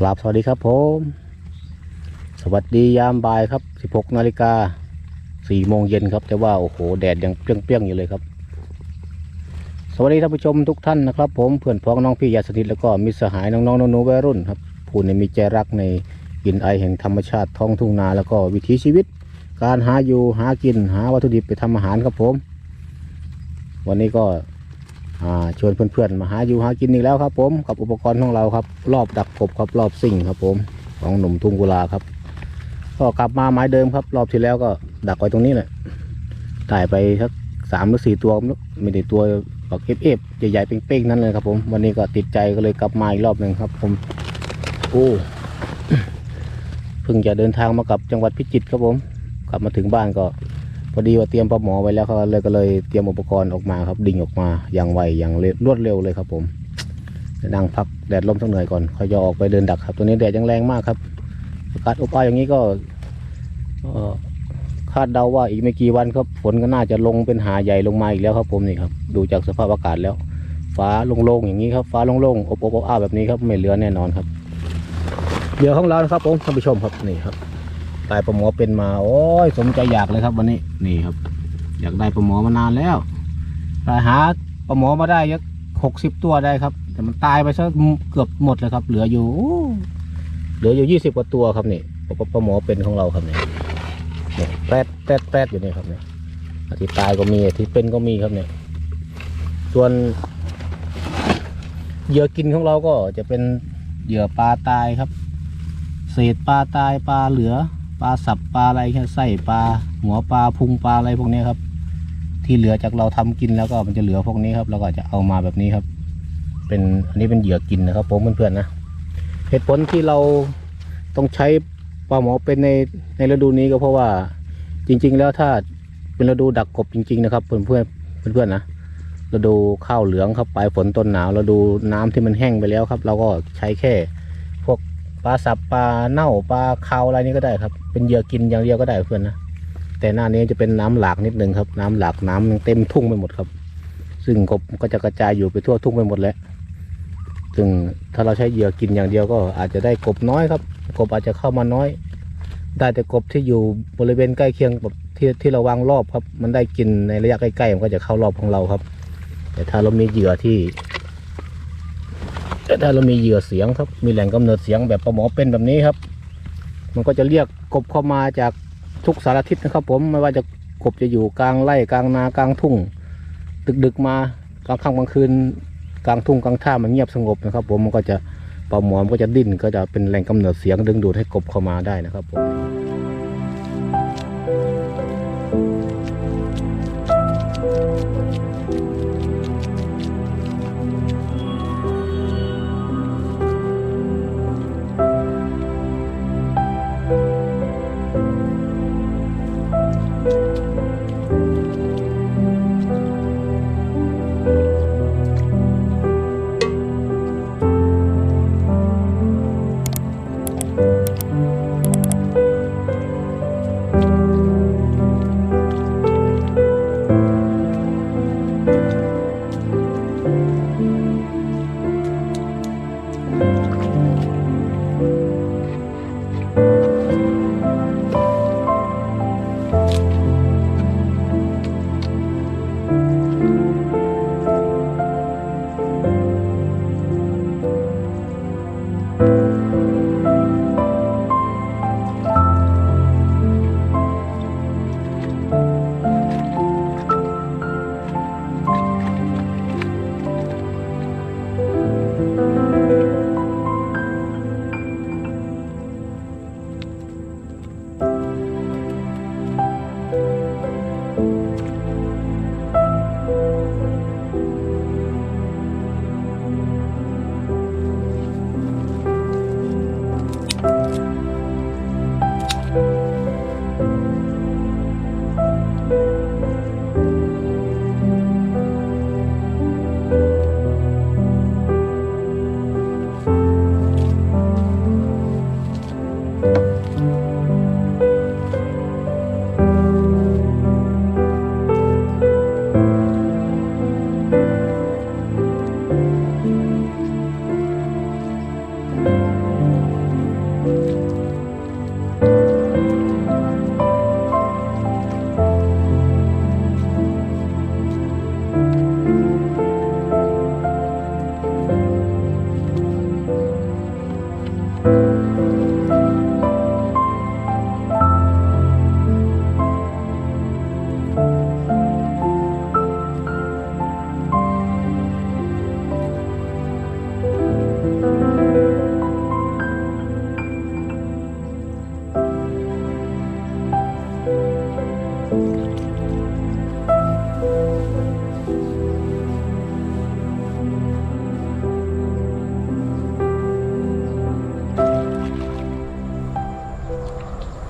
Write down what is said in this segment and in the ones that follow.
กราบสวัสดีครับผม สวัสดียามบ่ายครับ 16นาฬิกา4โมงเย็นครับ แต่ว่าโอ้โหแดดยังเปรี้ยงๆอยู่เลยครับ สวัสดีท่านผู้ชมทุกท่านนะครับ ผมเพื่อนพ้องน้องพี่ยาสนิทแล้วก็มิตรสหายน้องๆหนูๆวัยรุ่นครับผู้ในมีใจรักในกินไอแห่งธรรมชาติท้องทุ่งนาแล้วก็วิถีชีวิต การหาอยู่หากินหาวัตถุดิบไปทำอาหารครับผม วันนี้ก็ อ่าชวนเพื่อนๆมาหาอยู่หากินอีกแล้วครับ ผมกับอุปกรณ์ของเราครับ รอบดักกบครับรอบซิ่งครับผมของหนุ่มทุ่งกุลาครับ ก็กลับมาไม้เดิมครับ รอบที่แล้วก็ดักไว้ตรงนี้แหละถ่ายไปสักสามหรือสี่ตัวม่รู้ไม่ได้ตัวแบบเอฟเอฟใหญ่ๆเป้งๆนั่นเลยครับ ผมวันนี้ก็ติดใจก็เลยกลับมาอีกรอบหนึ่งครับ ผมโอ้เพิ่งจะเดินทางมากับจังหวัดพิจิตรครับผม กลับมาถึงบ้านก็ พอดีว่าเตรียมปลาหมอไว้แล้วเขาเลยก็เลยเตรียมอุปกรณ์ออกมาครับดิ่งออกมาอย่างไวอย่างรวดเร็วเลยครับ ผมนั่งพักแดดลมสักหน่อยก่อนค่อยจะออกไปเดินดักครับ ตัวนี้แดดยังแรงมากครับอากาศอบอ้าวอย่างนี้ก็คาดเดาว่าอีกไม่กี่วันครับฝนก็น่าจะลงเป็นหาใหญ่ลงมาอีกแล้วครับ ผมนี่ครับดูจากสภาพอากาศแล้ว ฟ้าโล่งๆอย่างนี้ครับฟ้าโล่งๆอบๆอ้าวแบบนี้ครับไม่เหลือแน่นอนครับเหยื่อของเรานะครับผมท่านผู้ชมครับนี่ครับ ได้ปลาหมอเป็นมา โอ้ยสมใจอยากเลยครับ วันนี้นี่ครับ อยากได้ปลาหมอมานานแล้วแต่หาปลาหมอมาได้ยักหกสิบตัวได้ครับ แต่มันตายไปซะเกือบหมดเลยครับ เหลืออยู่เหลืออยู่ยี่สิบกว่าตัวครับนี่ปลาปลาหมอเป็นของเราครับนี่นี่แปดแปดแปดอยู่นี่ครับนี่อาที่ตายก็มีอาที่เป็นก็มีครับเนี่ย ส่วนเหยื่อกินของเราก็จะเป็นเหยื่อปลาตายครับ เศษปลาตายปลาเหลือ ปลาสับปลาอะไรแค่ไส้ปลาหัวปลาพุงปลาอะไรพวกนี้ครับ ที่เหลือจากเราทำกินแล้วก็มันจะเหลือพวกนี้ครับเราก็จะเอามาแบบนี้ครับ เป็นอันนี้เป็นเหยื่อกินนะครับผมเพื่อนๆนะเหตุผลที่เราต้องใช้ปลาหมอเป็นในในฤดูนี้ก็เพราะว่าจริง ๆ แล้วถ้าเป็นฤดูดักกบจริง ๆ นะครับ เพื่อนเพื่อนๆเพื่อนๆนะฤดูข้าวเหลืองครับปลายฝนต้นหนาวฤดูน้ำที่มันแห้งไปแล้วครับ เราก็ใช้แค่ ปลาสับปลาเน่าปลาคาวอะไรนี่ก็ได้ครับ เป็นเหยื่อกินอย่างเดียวก็ได้เพื่อนนะแต่หน้านี้จะเป็นน้ำหลากนิดนึงครับ น้ำหลากน้ำเต็มทุ่งไปหมดครับ ซึ่งกบก็จะกระจายอยู่ไปทั่วทุ่งไปหมดแล้วซึ่งถ้าเราใช้เหยื่อกินอย่างเดียวก็อาจจะได้กบน้อยครับ กบอาจจะเข้ามาน้อย ได้แต่กบที่อยู่บริเวณใกล้เคียงกับที่ที่เราวางรอบครับ มันได้กินในระยะใกล้ๆมันก็จะเข้ารอบของเราครับ แต่ถ้าเรามีเหยื่อที่ แต่ถ้าเรามีเหยื่อเสียงครับ มีแหล่งกำเนิดเสียงแบบปลาหมอเป็นแบบนี้ครับ มันก็จะเรียกกบเข้ามาจากทุกสารทิศนะครับ ผมไม่ว่าจะกบจะอยู่กลางไร่กลางนากลางทุ่ง ดึกๆมากลางค่ำกลางคืนกลางทุ่งกลางท่ามันเงียบสงบนะครับ ผมมันก็จะปลาหมอมันก็จะดิ้นก็จะเป็นแหล่งกำเนิดเสียงดึงดูดให้กบเข้ามาได้นะครับผม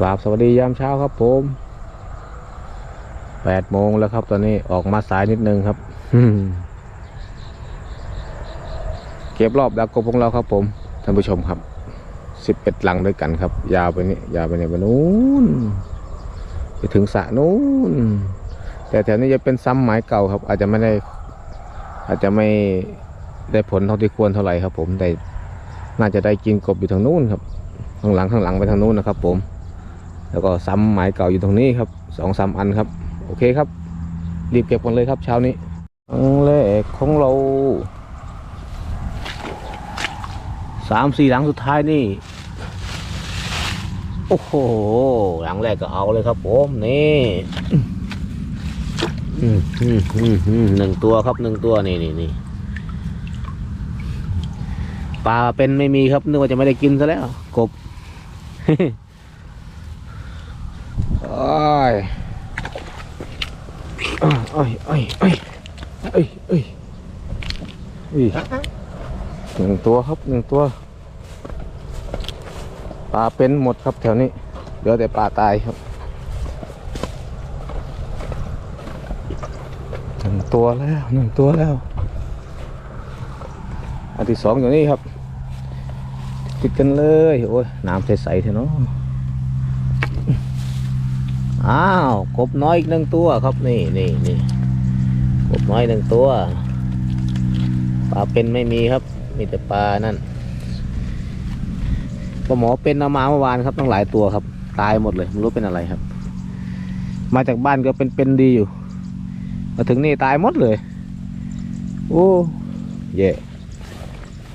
ราบสวัสดียามเช้าครับผมแปดโมงแล้วครับ ตอนนี้ออกมาสายนิดนึงครับเก็บรอบดักกบของเราครับผมท่านผู้ชมครับสิบเอ็ดหลังด้วยกันครับ ยาวไปนี่ยาวไปเนี่ยไปนู้นไปถึงสระนู้นแต่แถวนี้จะเป็นซ้ำไม้เก่าครับ อาจจะไม่ได้ อาจจะไม่ได้ผลเท่าที่ควรเท่าไหร่ครับ ผมแต่น่าจะได้กินกบอยู่ทางนู้นครับ ข้างหลังข้างหลังไปทางนู้นนะครับ ผม แล้วก็ซ้ำหมายเก่าอยู่ตรงนี้ครับสองสามอันครับ โอเคครับ รีบเก็บกันเลยครับเช้านี้ครั้งแรกของเราสามสี่หลังสุดท้ายนี่ โอ้โห หลังแรกก็เอาเลยครับผมนี่อืมอืมอืมอืมหนึ่งตัวครับหนึ่งตัวนี่นี่นี่ปลาเป็นไม่มีครับนึกว่าจะไม่ได้กินซะแล้ว กบ อ้ยโอ้ยโอ้ยโอ้ยโอ้ยโอ้ยอ้ยหนึ่งตัวครับหนึ่งตัวปลาเป็นหมดครับแถวนี้เหลือแต่ปลาตายครับหนึ่งตัวแล้วหนึ่งตัวแล้ว อันที่สองอยู่นี่ครับติดกันเลยโอ้ยน้ำใสๆเถอะเนาะ อ้าวกบน้อยอีกหนึ่งตัวครับนี่นี่นี่กบน้อยหนึ่งตัวปลาเป็นไม่มีครับ มีแต่ปลานั่นปลาหมอเป็นเอามาเมื่อวานครับตั้งหลายตัวครับ ตายหมดเลยไม่รู้เป็นอะไรครับ มาจากบ้านก็เป็นเป็นดีอยู่ มาถึงนี่ตายหมดเลยโอ้เย่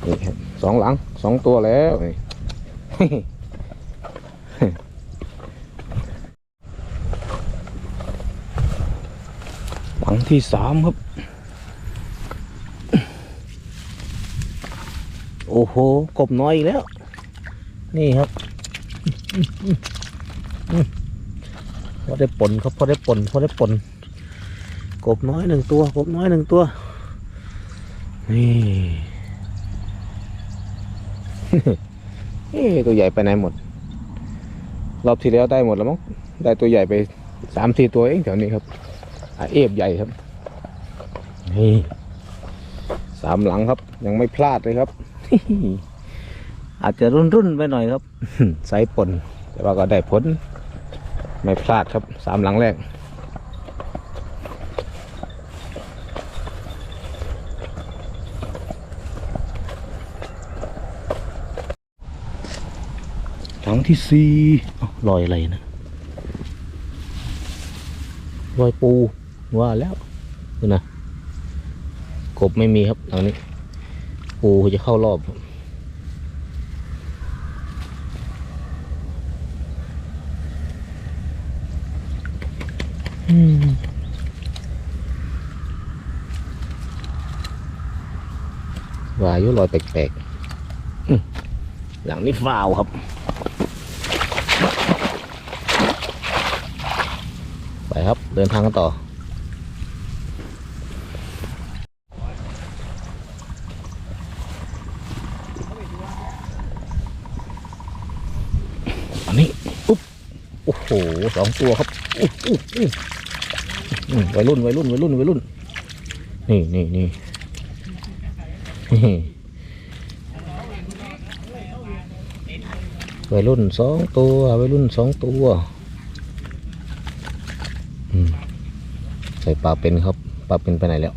นี่ครับสองหลังสองตัวแล้วนี่ หลัง ที่สามครับ โอ้โห กบน้อยอีกแล้ว นี่ครับพอได้ปนครับพอได้ปนพอได้ปนกบน้อยหนึ่งตัว กบน้อยหนึ่งตัว นี่เอ๊ตัวใหญ่ไปไหนหมด รอบที่แล้วได้หมดแล้วมั้งได้ตัวใหญ่ไปสามสี่ตัวเองแถวนี้ครับ เอฟใหญ่ครับ นี่สามหลังครับ ยังไม่พลาดเลยครับ อาจจะรุ่นรุ่นๆไปหน่อยครับไซส์ปนแต่ว่าก็ได้ผล ไม่พลาดครับสามหลังแรกหลังที่สี่อ้าวรอยอะไรนะรอยปู ว่าแล้วดูนะกบไม่มีครับหลังนี้ปูจะเข้ารอบอืมว่ายุรอยแปลกๆอืมหลังนี้ฟาวครับ ไปครับเดินทางกันต่อ อันนี้ปุ๊บโอ้โหสองตัวครับอุ๊บอุ๊บอุ๊บอืมวัยรุ่นวัยรุ่นวัยรุ่นวัยรุ่น นี่นี่นี่วัยรุ่นสองตัววัยรุ่นสองตัวอืมใส่ปลาเป็นครับปลาเป็นไปไหนแล้ว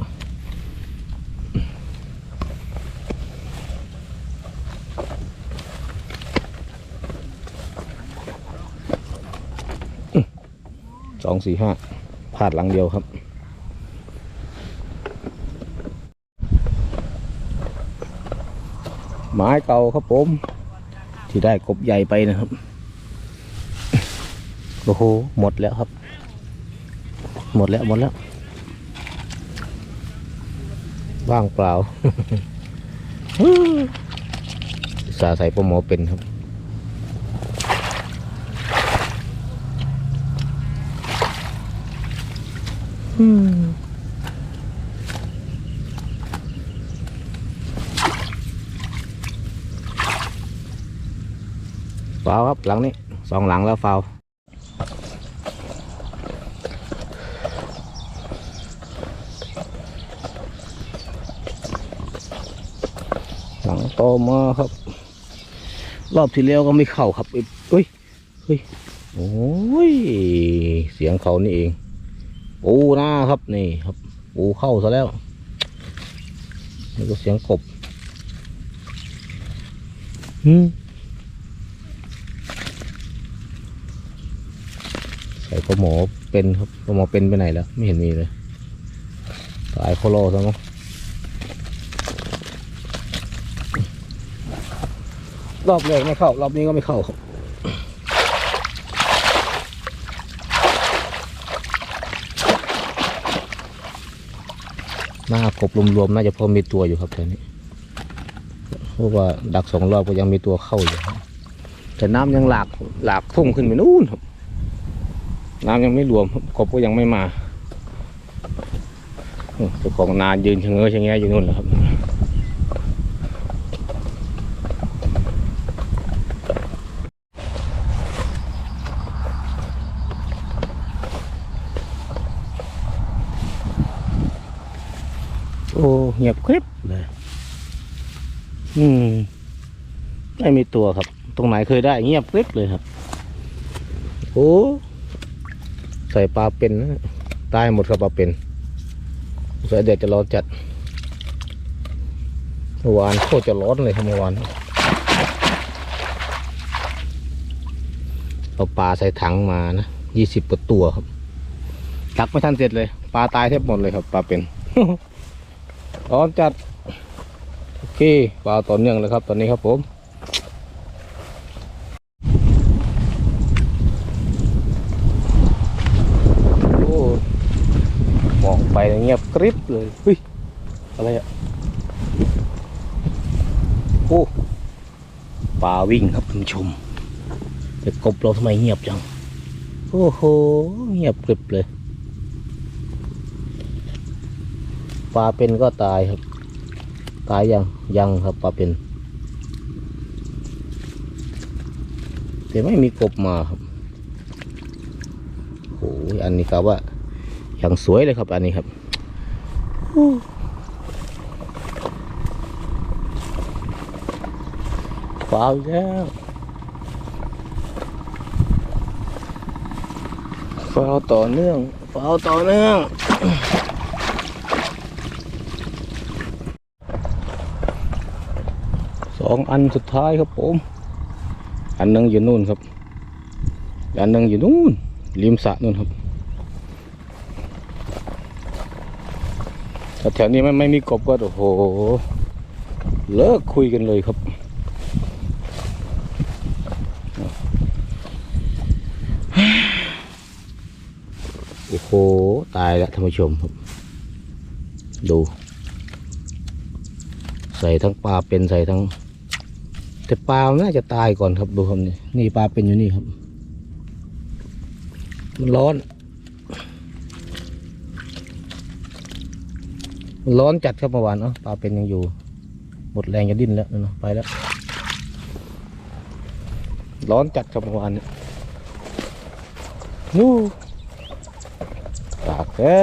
สองสี่ห้าพลาดหลังเดียวครับไม้เก่าครับผม ที่ได้กบใหญ่ไปนะครับ โอ้โห หมดแล้วครับ หมดแล้ว หมดแล้ว ว่างเปล่าสาใส่ปลาหมอเป็นครับ อืมฟาวครับหลังนี้สองหลังแล้วฟาวหลังโตมาครับ รอบที่แล้วก็ไม่เข้าครับเฮ้ยเฮ้ยโอ้ยเสียงเขานี่เอง ปูหน้าครับนี่ครับปูเข้าซะแล้วนี่ก็เสียงกบหืมใส่ปลาหมอเป็นครับปลาหมอเป็นไปไหนแล้ว ไม่เห็นมีเลยตายโคโลซะมั้งรอบแรกไม่เข้ารอบนี้ก็ไม่เข้าครับ หน้ากบรวมๆน่าจะพอมีตัวอยู่ครับแถวนี้เพราะว่าดักสองรอบก็ยังมีตัวเข้าอยู่แต่น้ำยังหลากหลากพุ่งขึ้นไปนู่นครับ น้ำยังไม่รวมครบกบก็ยังไม่มาเจ้าของนายืนชะเง้อชะแงอยู่นู่นแหละครับ โอ้ เงียบกริบเลย อืม ไม่มีตัวครับ ตรงไหนเคยได้เงียบกริบเลยครับ โอ้ ใส่ปลาเป็นนะตายหมดครับปลาเป็นใส่เด็ดจะร้อนจัดเมื่อวานโคตรจะร้อนเลยครับเมื่อวานเอาปลาใส่ถังมานะยี่สิบกว่าตัวครับ ตักไม่ทันเสร็จเลย ปลาตายแทบหมดเลยครับ ปลาเป็น ร้อนจัด โอเคปลาต่อเนื่องเลยครับ ตอนนี้ครับผมโอ้มองไปเงียบกริบเลยเฮ้ยอะไรอะโอ้ปลาวิ่งครับคุณชมแต่กบเราทำไมเงียบจัง โอ้โห เงียบกริบเลย ปลาเป็นก็ตายครับ ตายยังยังครับปลาเป็น แต่ไม่มีกบมาครับโอ้ยอันนี้ครับว่าอย่างสวยเลยครับ อันนี้ครับโอ้าวแล้วฟาวต่อเนื่องฟาวต่อเนื่อง องอันสุดท้ายครับผม อันนึงอยู่นู่นครับ อันนึงอยู่นู่นริมสระนู่นครับแต่แถวนี้ไม่ไม่มีกบก็โอ้โห เลิกคุยกันเลยครับ โอ้โห ตายแล้วท่านผู้ชมครับ ดู ใส่ทั้งปลาเป็นใส่ทั้ง แต่ปลามันน่าจะตายก่อนครับดูครับนี่นี่ปลาเป็นอยู่นี่ครับ มันร้อน มันร้อนจัดครับเมื่อวานเนาะปลาเป็นยังอยู่ หมดแรงจะดิ้นแล้วเนาะไปแล้ว ร้อนจัดครับเมื่อวานเนี่ยนู่ตากแท้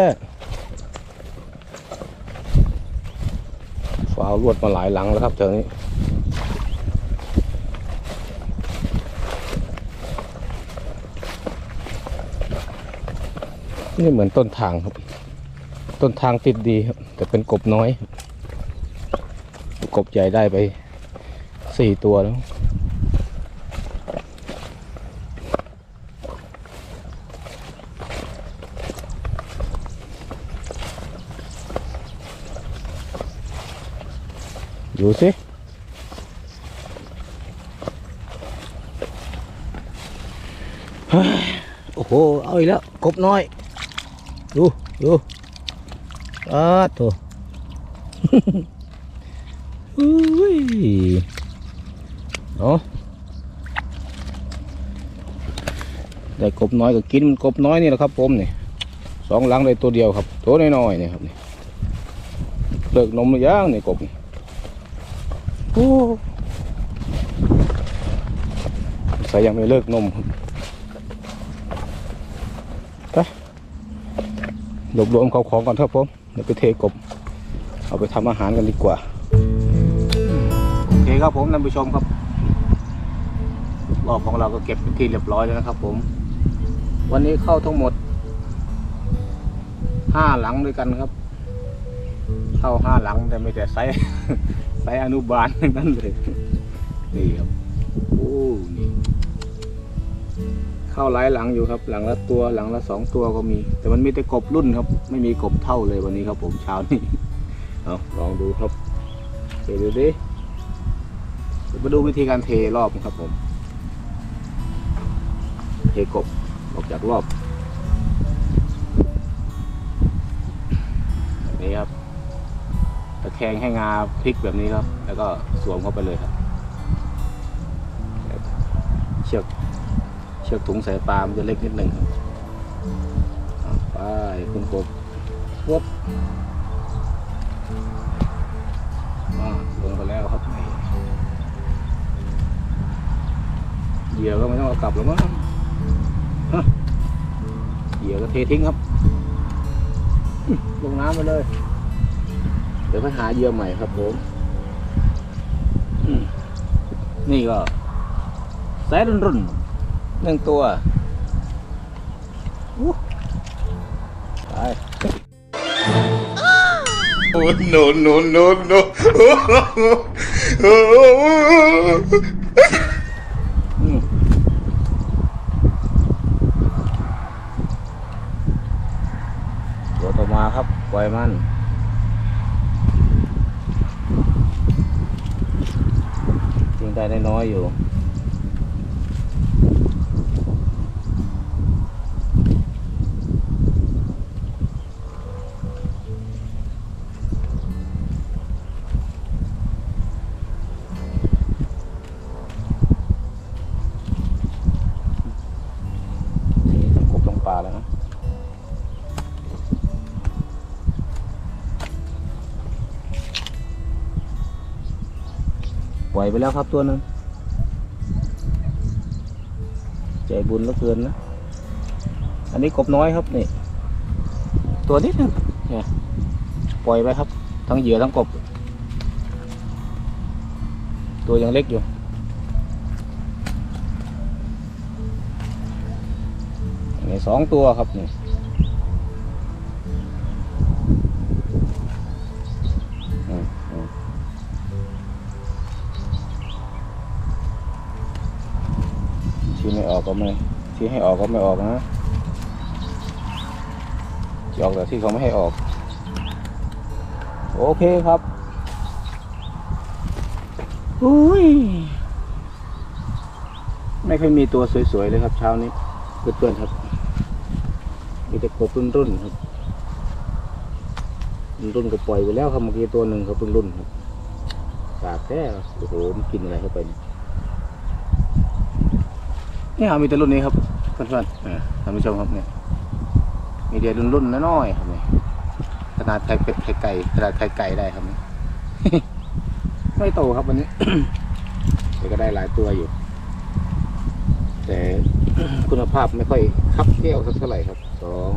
ฟ้าลวดมาหลายหลังแล้วครับแถวนี้ นี่เหมือนต้นทางครับ ต้นทางติดดีครับ แต่เป็นกบน้อย กบใหญ่ได้ไปสี่ตัวแล้วดูสิโอ้โห เอาอีกแล้วกบน้อย ดูดูอาโถอุ้ยเนาะได้กบน้อยก็กินมันกบน้อยนี่แหละครับผมนี่สองหลังได้ตัวเดียวครับ ตัวน้อยๆนี่ครับนี่เลิกนมหรือยังนี่กบนี่โอ้ใส่ยังไม่เลิกนมครับ รวบรวมเขาของก่อนครับผมเดี๋ยวไปเทกบ เอาไปทำอาหารกันดีกว่าโอเคครับผมท่านผู้ชมครับรอบของเราก็เก็บเป็นที่เรียบร้อยแล้วนะครับ ผม วันนี้เข้าทั้งหมดห้าหลังด้วยกันครับ เข้าห้าหลังแต่ไม่แต่ไซส์ไซส์อนุบาลทั้งนั้นเลยนี่ครับโอ้นี่ เข้าหลายหลังอยู่ครับ หลังละตัวหลังละสองตัวก็มี แต่มันมีแต่กบรุ่นครับ ไม่มีกบเท่าเลยวันนี้ครับ ผมเช้านี้เอาลองดูครับเทดูดิเดี๋ยวมาดูวิธีการเทรอบครับผม เทกบออกจากรอบแบบนี้ครับตะแคงให้งาพลิกแบบนี้ครับ แล้วก็สวมเข้าไปเลยครับ ชือกถุงสายปลา มันจะเล็กนิดหนึ่งครับเอาไปคุณกบวบอ่าลงไปแล้วครับเหยื่อก็ไม่ต้องเอากลับแล้วมั้งเหยื่อก็เททิ้งครับ ลงน้ำไปเลย เดี๋ยวไปหาเหยื่อใหม่ครับผมอืมนี่ก็แสนรุ่นรุ่น หนึ่งตัวไป Oh no no no no! ตัวต่อมาครับ ปล่อยมันจริงได้น้อยอยู่ ล่อยไปแล้วครับตัวหนึงใจบุญเหลือเกินนะ อันนี้กบน้อยครับนี่ ตัวนิดนึงเนี่ยปล่อยไปครับ ทั้งเหยื่อทั้งกบ ตัวยังเล็กอยู่นี่สองตัวครับนี่ ออกก็ไม่ชี้ให้ออกก็ไม่ออกนะจะออกแต่ที่เขาไม่ให้ออก โอเคครับอุ้ยไม่ค่อยมีตัวสวยๆเลยครับ เช้านี้เพื่อนๆครับมีแต่กบรุ่นรุ่นๆครับรุ่นก็ปล่อยไปแล้วครับเมื่อกี้ตัวหนึ่งครับรุ่นรุ่นๆครับปากแท้โอ้โหมันกินอะไรเข้าไปเนี่ย นี่ครับมีแต่รุ่นนี้ครับเพื่อนๆอ่าท่านผู้ชมครับเนี่ยมีเดียรุ่นรุ่นๆน้อยๆครับเนี่ยขนาดไข่เป็ดไข่ไก่ขนาดไข่ไก่ได้ครับเนี่ยไม่โตครับวันนี้แต่ก็ได้หลายตัวอยู่ แต่คุณภาพไม่ค่อยคับแก้วสักเท่าไหร่ครับสอง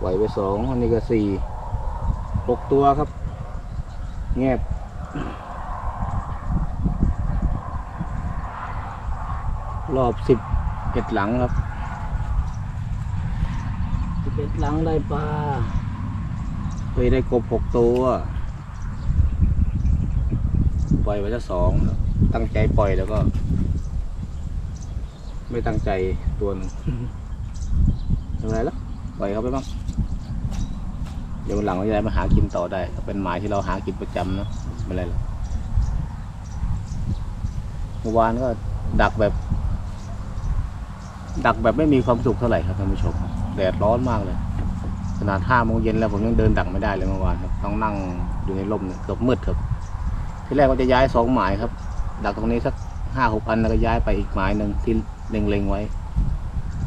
ไหวไปสองอันนี้ก็สี่หกตัวครับ แงบ รอบสิบเอ็ดหลังครับสิบเอ็ดหลังได้ปลาเคยได้กบหกตัวปล่อยไว้จะสองครับตั้งใจปล่อยแล้วก็ ไม่ตั้งใจตัวหนึงทำไรแล้วปล่อยเขาไปบ้างเดี๋ยววันหลังเราจะได้มาหากินต่อได้ถ้าเป็นหมายที่เราหากินประจำเนอะไม่เป็นไรหรอกเมื่อวานก็ดักแบบ ดักแบบไม่มีความสุขเท่าไหร่ครับท่านผู้ชมแดดร้อนมากเลยขนาดห้าโมงเย็นแล้วผมยังเดินดักไม่ได้เลยเมื่อวานครับต้องนั่งอยู่ในร่มเนี่ยเกือบมืดครับ ที่แรกว่าจะย้ายสองหมายครับ ดักตรงนี้สักห้าหกอันแล้วก็ย้ายไปอีกหมายหนึ่งที่เล็งๆไว้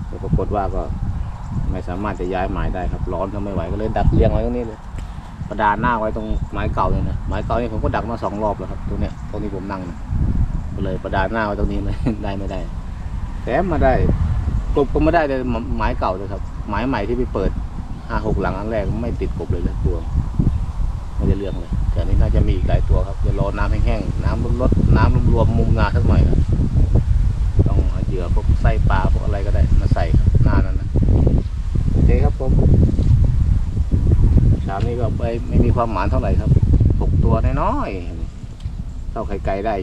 แต่ปรากฏว่าก็ไม่สามารถจะย้ายหมายได้ครับ ร้อนทนไม่ไหวก็เลยดักเรียงไว้ตรงนี้เลยประดานหน้าไว้ตรงไม้เก่าเลยนะไม้เก่านี่ผมก็ดักมาสองรอบแล้วครับตรงเนี้ยตรงนี้ผมนั่งนะก็เลยประดานหน้าไว้ตรงนี้เลยได้ไม่ได้แถมมาได้ กบก็ไม่ได้เลยไม้เก่าเลยครับไม้ใหม่ที่ไปเปิดห้าหกหลังอันแรกไม่ติดกบเลยเลยตัวไม่ได้เรื่องเลยแถแต่นี้น่าจะมีอีกหลายตัวครับเดี๋ยวรอน้ำแห้งๆน้ำลดๆน้ำรวมๆมุมนาสักหน่อยครับต้องเอาเหยื่อพวกไส้ปลาพวกอะไรก็ได้มาใส่ครับหน้านั้นนะโอเคครับผมเช้านี้ก็ไปไม่มีความหมานเท่าไหร่ครับหกตัวน้อยๆเท่าไข่ไก่ได้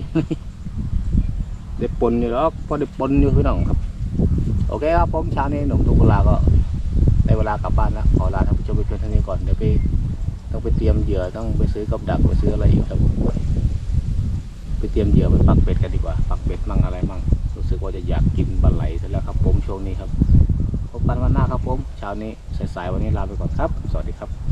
ได้ปนอยู่แล้วพอได้ปนอยู่พี่น้องครับ โอเคครับผมเช้านี้หนุ่มทุกเวลาก็ได้เวลากลับบ้านแล้วขอลาท่านผู้ชมไปเพียงเท่านี้ก่อนเดี๋ยวไปต้องไปเตรียมเหยื่อต้องไปซื้อกับดักไปซื้ออะไรอีกครับไปเตรียมเหยื่อไปปักเป็ดกันดีกว่าปักเป็ดมั่งอะไรมั่งรู้สึกว่าจะอยากกินปลาไหลซะแล้วครับผมช่วงนี้ครับพบกันวันหน้าครับผมเช้านี้สายๆวันนี้ลาไปก่อนครับ สวัสดีครับ